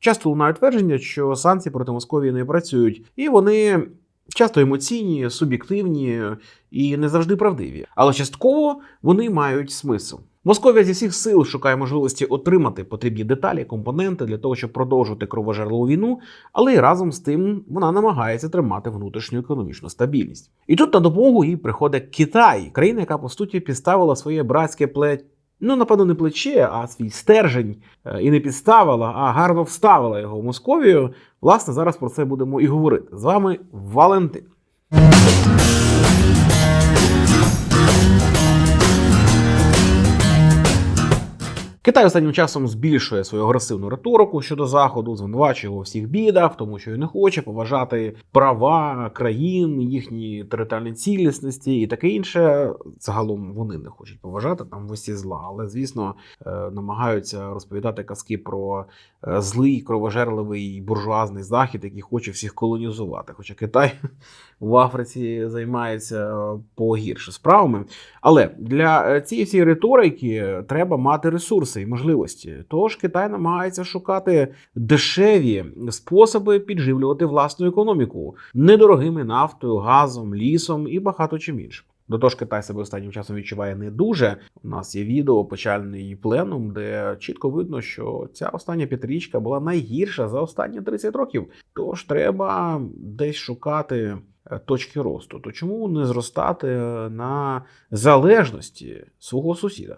Часто лунають твердження, що санкції проти Московії не працюють, і вони часто емоційні, суб'єктивні і не завжди правдиві. Але частково вони мають смисл. Московія зі всіх сил шукає можливості отримати потрібні деталі, компоненти для того, щоб продовжувати кровожерливу війну, але й разом з тим вона намагається тримати внутрішню економічну стабільність. І тут на допомогу їй приходить Китай, країна, яка по суті підставила своє братське плече. Ну, напевно, не плече, а свій стержень е, і не підставила, а гарно вставила його в Московію. Власне, зараз про це будемо і говорити. З вами Валентин. Китай останнім часом збільшує свою агресивну риторику щодо заходу, звинувачує його у всіх бідах, тому що й не хоче поважати права країн, їхні територіальні цілісності і таке інше. Загалом вони не хочуть поважати там усі зла, але звісно е, намагаються розповідати казки про е, злий кровожерливий буржуазний захід, який хоче всіх колонізувати. Хоча Китай в Африці займається погірше справами. Але для е, цієї всієї риторики треба мати ресурси і можливості. Тож Китай намагається шукати дешеві способи підживлювати власну економіку недорогими нафтою, газом, лісом і багато чим іншим. До того ж, Китай себе останнім часом відчуває не дуже. У нас є відео печальний пленум, де чітко видно, що ця остання п'ятирічка була найгірша за останні 30 років. Тож треба десь шукати е, точки росту. То чому не зростати на залежності свого сусіда?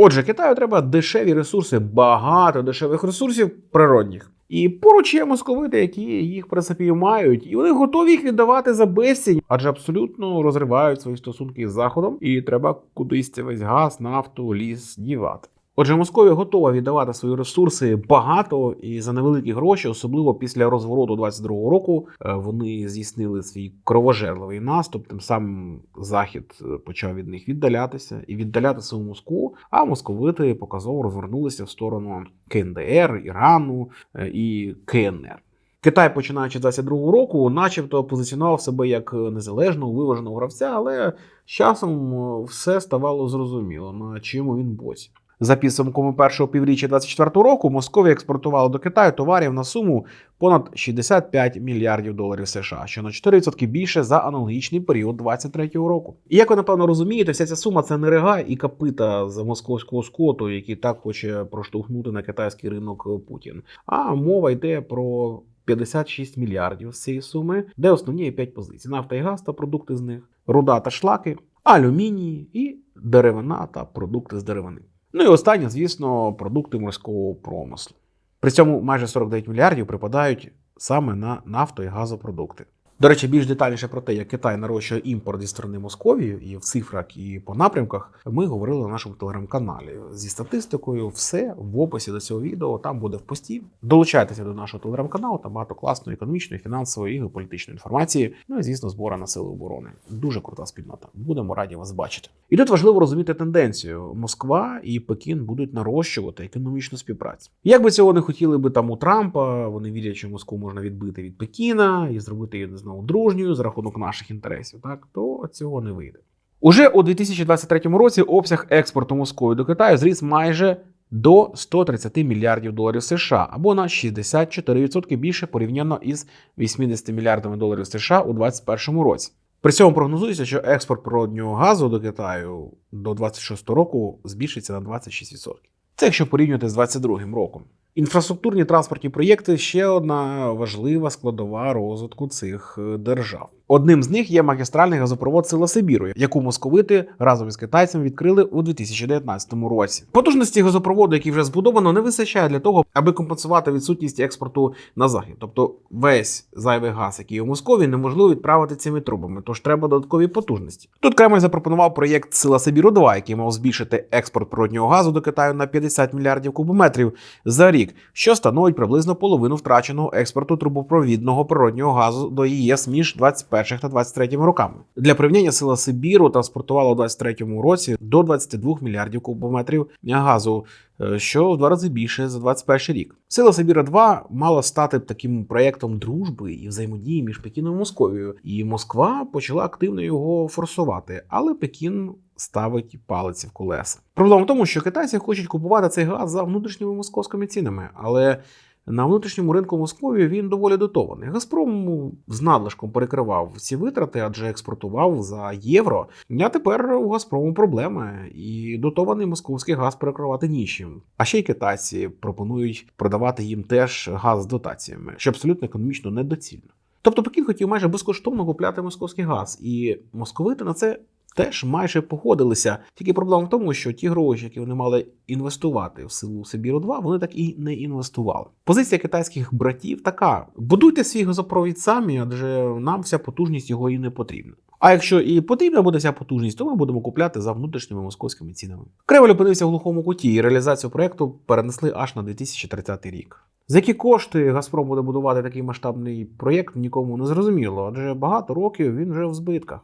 Отже, Китаю треба дешеві ресурси, багато дешевих ресурсів природних. І поруч є московити, які їх в принципі мають, і вони готові їх віддавати за безцінь, адже абсолютно розривають свої стосунки з заходом, і треба кудись це весь газ, нафту, ліс дівати. Отже, Московія готова віддавати свої ресурси багато і за невеликі гроші, особливо після розвороту 22-го року. е, Вони здійснили свій кровожерливий наступ. Тим самим захід е, почав від них віддалятися і віддаляти свою Москву. А московити показово розвернулися в сторону КНДР, Ірану е, і КНР. Китай, починаючи з 22-го року, начебто позиціонував себе як незалежного, виваженого гравця, але з часом все ставало зрозуміло, на чому він боці. За підсумками першого півріччя 2024 року Московія експортувала до Китаю товарів на суму понад 65 мільярдів доларів США, що на 4% більше за аналогічний період 2023 року. І як ви напевно розумієте, вся ця сума це не рега і капита з московського скоту, який так хоче проштовхнути на китайський ринок Путін. А мова йде про 56 мільярдів з цієї суми, де основні є 5 позицій: нафта і газ та продукти з них, руда та шлаки, алюміній і деревина та продукти з деревини. Ну і останнє, звісно, продукти морського промислу. При цьому майже 49 мільярдів припадають саме на нафто і газопродукти. До речі, більш детальніше про те, як Китай нарощує імпорт зі сторони Московії і в цифрах, і по напрямках, ми говорили на нашому телеграм-каналі. Зі статистикою, все в описі до цього відео там буде в пості. Долучайтеся до нашого телеграм-каналу, там багато класної економічної, фінансової і геополітичної інформації. Ну і звісно, збори на сили оборони. Дуже крута спільнота. Будемо раді вас бачити. І тут важливо розуміти тенденцію: Москва і Пекін будуть нарощувати економічну співпрацю. Як би цього не хотіли би там у Трампа, вони вірять, що Москву можна відбити від Пекіна і зробити її знову дружньою за рахунок наших інтересів, так то цього не вийде. Уже у 2023 році обсяг експорту Москви до Китаю зріс майже до 130 мільярдів доларів США або на 64% більше порівняно із 80 мільярдами доларів США у 2021 році. При цьому прогнозується, що експорт природнього газу до Китаю до 2026 року збільшиться на 26%. Це якщо порівнювати з 2022 роком. Інфраструктурні транспортні проєкти ще одна важлива складова розвитку цих е, держав. Одним з них є магістральний газопровод Сила Сибіру, яку московити разом із китайцями відкрили у 2019 році. Потужності газопроводу, які вже збудовано, не вистачає для того, аби компенсувати відсутність експорту на захід. Тобто весь зайвий газ, який у Москові, неможливо відправити цими трубами, тож треба додаткові потужності. Тут Кремль запропонував проєкт Сила Сибіру 2 який мав збільшити експорт природнього газу до Китаю на 50 мільярдів кубометрів за рік, що становить приблизно половину втраченого експорту трубопровідного природнього газу до ЄС між 21 та 23 роками. Для порівняння сила Сибіру транспортувала у 23 році до 22 мільярдів кубометрів газу, е, що в два рази більше за 21 рік. Сила Сибіра 2 мала стати таким проєктом дружби і взаємодії між Пекіном і Московією, і Москва почала активно його форсувати, але Пекін ставить палиці в колеса. Проблема в тому, що китайці хочуть купувати цей газ за внутрішніми московськими цінами, але на внутрішньому ринку Московії він доволі дотований. Газпром з надлишком перекривав ці витрати, адже експортував за євро. А тепер у Газпрому проблеми, і дотований московський газ перекривати нічим. А ще й китайці пропонують продавати їм теж газ з дотаціями, що абсолютно економічно недоцільно. Тобто Пекін хотів майже безкоштовно купляти московський газ, і московити на це теж майже погодилися. Тільки проблема в тому, що ті гроші, які вони мали інвестувати в силу Сибіру 2 вони так і не інвестували. Позиція китайських братів така: будуйте свій газопровід самі, адже нам вся потужність його і не потрібна. А якщо і потрібна буде ця потужність, то ми будемо купляти за внутрішніми московськими цінами. Кремль опинився в глухому куті, і реалізацію проекту перенесли аж на 2030 рік. За які кошти Газпром буде будувати такий масштабний проєкт, нікому не зрозуміло, адже багато років він вже в збитках.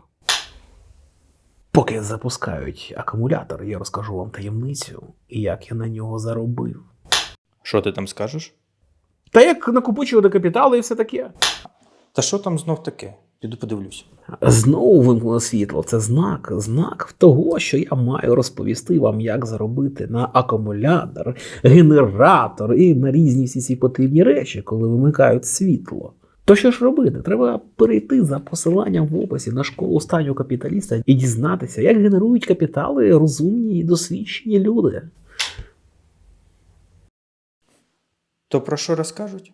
Поки запускають акумулятор, я розкажу вам таємницю, і як я на нього заробив. Що ти там скажеш? Та як накопичувати капітали і все таке. Та що там знов таке? Піду подивлюсь. Знову вимкнуло світло. Це знак, знак того, що я маю розповісти вам, як заробити на акумулятор, генератор і на різні всі ці потрібні речі, коли вимикають світло. То що ж робити? Треба перейти за посиланням в описі на школу останнього капіталіста і дізнатися, як генерують капітали розумні і досвідчені люди. То про що розкажуть?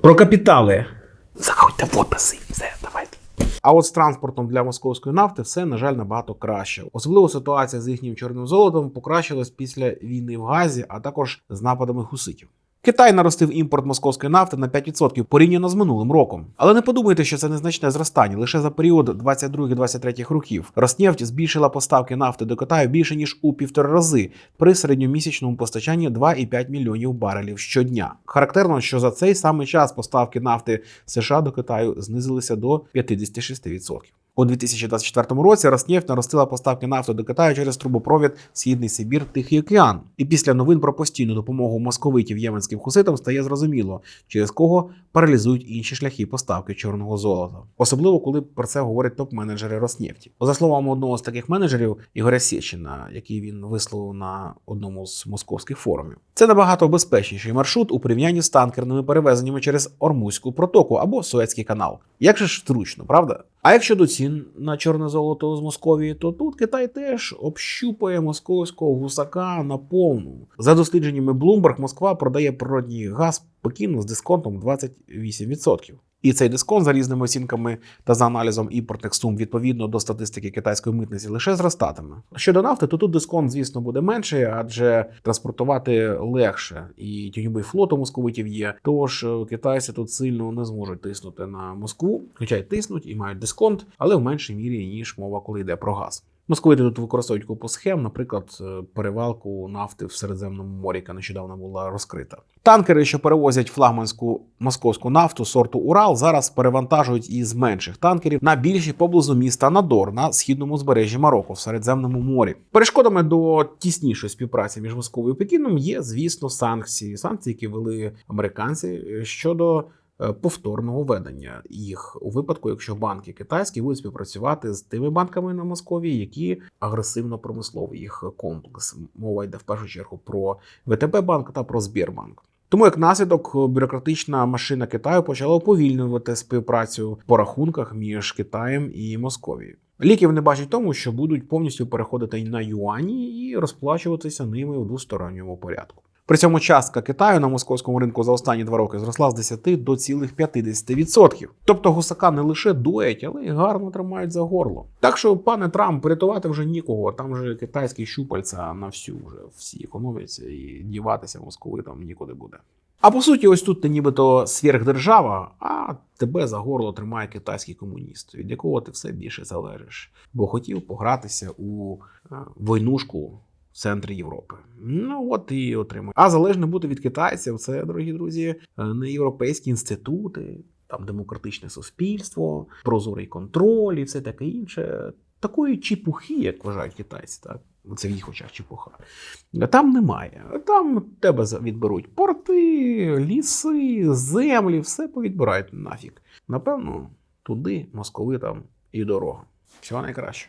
Про капітали. Заходьте в описи. Все, давайте. А от з транспортом для московської нафти все, на жаль, набагато краще. Особливо ситуація з їхнім чорним золотом покращилась після війни в Газі, а також з нападами хуситів. Китай наростив імпорт московської нафти на 5% порівняно з минулим роком. Але не подумайте, що це незначне зростання. Лише за період 22-23 років Роснефть збільшила поставки нафти до Китаю більше ніж у півтора рази при середньомісячному постачанні 2,5 мільйонів барелів щодня. Характерно, що за цей самий час поставки нафти США до Китаю знизилися до 56%. У 2024 році Роснефть наростила поставки нафти до Китаю через трубопровід Східний Сибір Тихий океан. І після новин про постійну допомогу московитів єменським хуситам стає зрозуміло, через кого паралізують інші шляхи поставки чорного золота. Особливо коли про це говорять топ-менеджери Роснефті. За словами одного з таких менеджерів Ігоря Сєчина, який він висловив на одному з московських форумів. Це набагато безпечніший маршрут у порівнянні з танкерними перевезеннями через Ормузьку протоку або Суецький канал. Як же ж зручно, правда? А якщо до цін на чорне золото з Московії, то тут Китай теж общупає московського гусака на повну. За дослідженнями Bloomberg, Москва продає природній газ Пекіну з дисконтом 28%. І цей дисконт за різними оцінками та за аналізом імпортних сум відповідно до статистики китайської митниці лише зростатиме. Щодо нафти, то тут дисконт, звісно, буде менший, адже транспортувати легше, і тіньовий флот у московитів є. Тож е, китайці тут сильно не зможуть тиснути на Москву, хоча й тиснуть і мають дисконт, але в меншій мірі ніж мова, коли йде про газ. Московити тут використовують купу схем, наприклад, е, перевалку нафти в Середземному морі, яка нещодавно була розкрита. Танкери, що перевозять флагманську московську нафту сорту Урал, зараз перевантажують із менших танкерів на більші поблизу міста Надор на східному збережжі Марокко в Середземному морі. Перешкодами до тіснішої співпраці між Московою і Пекіном є, звісно, санкції. Санкції, які вели американці е, щодо повторного ведення їх у випадку, якщо банки китайські будуть співпрацювати з тими банками на Московії, які агресивно промисловий їх комплекс. Мова йде в першу чергу про ВТБ банк та про Збірбанк. Тому як наслідок бюрократична машина Китаю почала уповільнювати співпрацю по рахунках між Китаєм і Московією. Ліків не бачать тому, що будуть повністю переходити на юані і розплачуватися ними у двосторонньому порядку. При цьому частка Китаю на московському ринку за останні два роки зросла з 10 до цілих 50%. Тобто гусака не лише доять, але й гарно тримають за горло. Так що, пане Трамп, рятувати вже нікого. Там же китайські щупальця на всю вже всі економляться і діватися московитам нікуди буде. А по суті, ось тут ти нібито сверхдержава, а тебе за горло тримає китайський комуніст, від якого ти все більше залежиш, бо хотів погратися у е, войнушку в центрі Європи. Ну от і отримує. А залежно бути від китайців, це, дорогі друзі, е, не європейські інститути, там демократичне суспільство, прозорий контроль і все таке інше. Такої чіпухи, як вважають китайці, так. Це в їх очах чепуха. Там немає. Там тебе відберуть порти, ліси, землі, все повідбирають нафіг. Напевно, туди московитам і дорога. Всього найкраще.